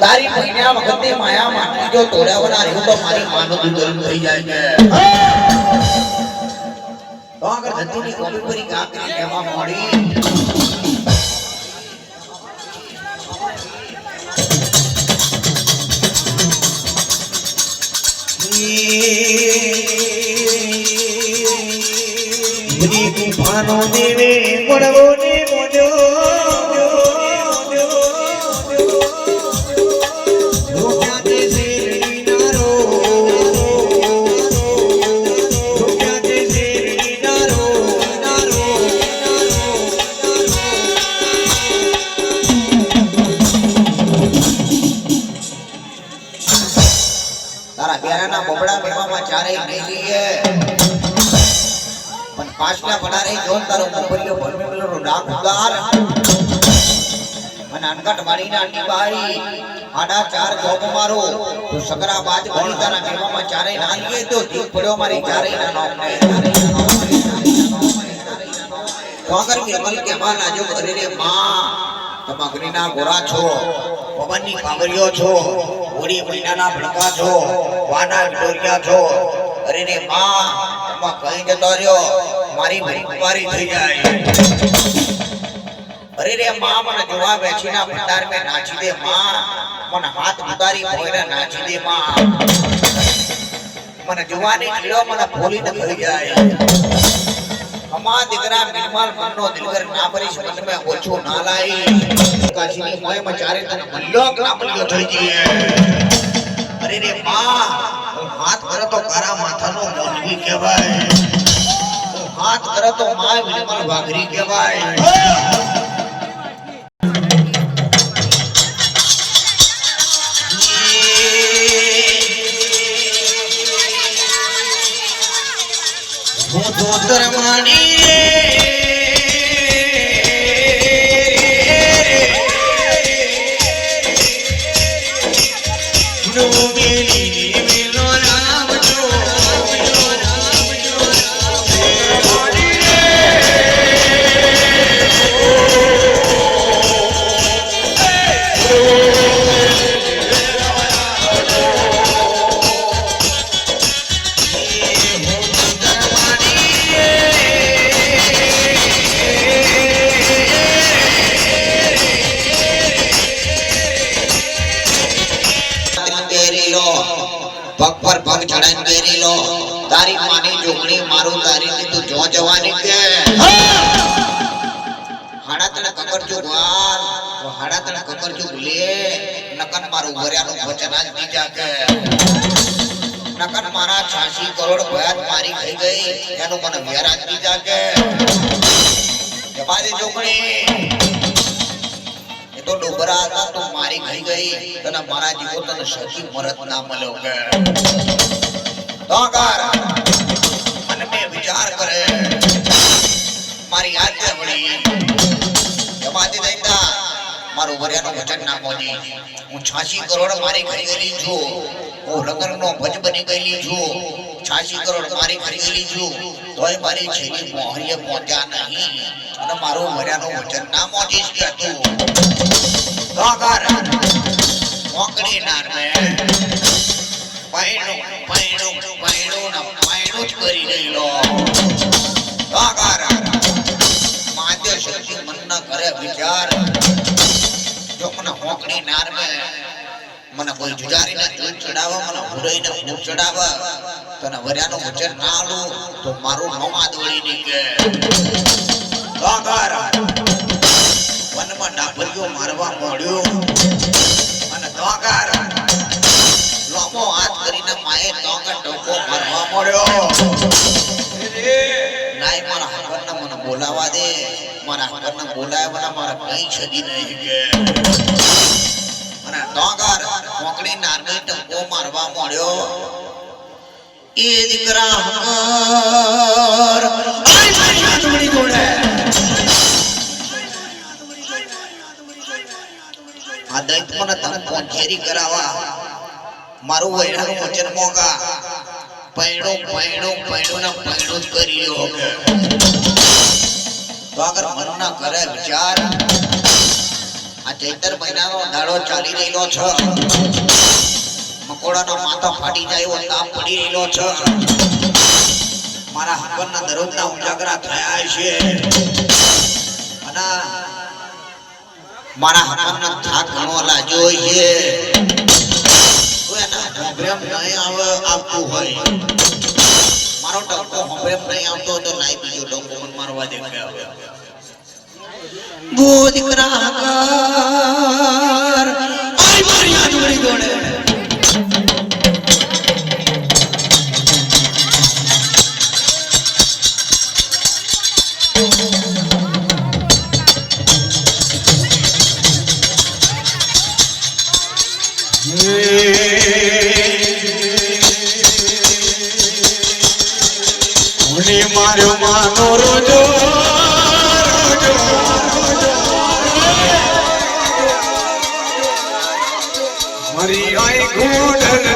તારી મહિના વખતે માયા માટે જો તોડાવના રહ્યું તો મારી માનો દુર્ગમ થઈ જાય છે. તો આગળ ધરતીની કોપી પરી કાકરી કહેવા મળી ગુફાનો દેવે પડવો ને મોજો. બેરાના બબડા મેવામાં ચારેય નહીં લઈએ પણ પાછલા પડારે જોન તારો મોકલ્યો પરમેલો ડાક ઉદાર અને અનકટ અંડી બારી આડા ચાર જોબ મારો. તો સકરા બાજ ભણી તારા મેવામાં ચારેય ના લઈએ તો દીપ પડ્યો મારી ચારેય ના નોક ને. વાગર કે અમલ કે માં નાજો કરે રે માં તમાગરીના ગોરા છો, પવનની પાવરીઓ છો. હોળી મહિનાના ભણકા છો વાના વિટોરિયા છો અરે રે માં તમા કઈ જતો રહ્યો? મારી ભરી થઈ જાય. અરે રે માં મને જોવા બેઠીના ભંડાર મે નાચી દે માં, મને હાથ ઉતારી ભોયરા નાચી દે માં. મને જોવાની કીડો મને ભૂલી ન થઈ જાય. અમા દીકરા નિર્મલ મનનો દિલગર ના ભરી મન મે ઓછો ના લાઈ કાશીની મોય મચારે તને મલ્યો ના મલ્યો થઈ જઈએ. અરે રે માં, હું હાથ કરે તો કારા માથાનો મોનવી કહેવાય. હું હાથ કરે તો માં નિર્મલ વાઘરી કહેવાય. હું તો તરમાણી ડૂબેલી પગ પર પગ ચડાઈ પહેરી લો તારી માની જોગણી મારું તારી ની તું જો જવાની કે હાડા તને કબર જો વાર હાડા તને કબર જો લે. નકન મારું ભર્યાનું વચન આજ બીજા કે નકન મારા 86 કરોડ ભયાત મારી થઈ ગઈ. એનું મને વેરાજ બીજા કે જમારી જોગણી એ તો મારી ઘઈ ગઈ. તને મારા જીવો તને સખી મરત ના મળ્યો કે. તો કર અને મેં વિચાર કરે. મારી આજ્ઞા વળી. જમાતી દઈતા મારું વરિયાનું વચન ના મોજી હું 86 કરોડ મારી ખરીદેલી છું. હું લગ્નનો ભજ બની ગયેલી છું. 86 કરોડ મારી ખરીદેલી છું. તોય મારી છેલ્લી મોહરીએ પહોંચ્યા નહીં. અને મારું વરિયાનું વચન ના મોજીશ કે તું? કાકર મોકળી નાર મે. પૈણું પૈણું પૈણું ને પૈણું જ કરી ગયેલો મોકળી નાર મે મને કોઈ જુજારીને દૂધ ચડાવે, મને હુરઈને ભૂખ ચડાવે તને વર્યાનું વચન ના આલું, તો મારું મોમાં દોડી નીકળે વનમાં ડાભરીઓ મારવા મળ્યો. અને તોગાર લોમો હાથ કરીને માએ તોગા ટોકો મારવા મળ્યો. નાઈ મારા બોલાવા દે મારા હકરના બોલાવ્યા મારા કઈ છદી નહીં કે અને ડોગર મોકળી નારને ટંકો મારવા મળ્યો. એ દીકરા હકર આઈ મારી હાથવડી જોડે. આ દૈત મને તને પહોંચેરી કરાવા મારું વૈરાનું વચન મોગા. પૈણો પૈણો પૈણો ના પૈણો કરી કે તો મનના ઘરે વિચાર. ચૈતર મહિનાનો દાડો ચાલી રહેલો છે. મકોડાનો માથો ફાટી જાય એવો તાપ પડી રહેલો છે. મારા હકમના દરરોજના ઉજાગરા થયા છે. અને મારા હકમના થાક ઘણો લાગ્યો છે. એના હોંભરેમ નહીં આવે, આવતું હોય. મારો ટંકો હોંભરેમ નહીં આવતો હોય તો લાઈ બીજો ટંકો મને મારવા દે કે હવે. બો દીકરા હકાર આય મારી આજુબાજુ દોડે ઉની માર્યો માનો રોજો રોજો. મરી આઈ ઘોડલ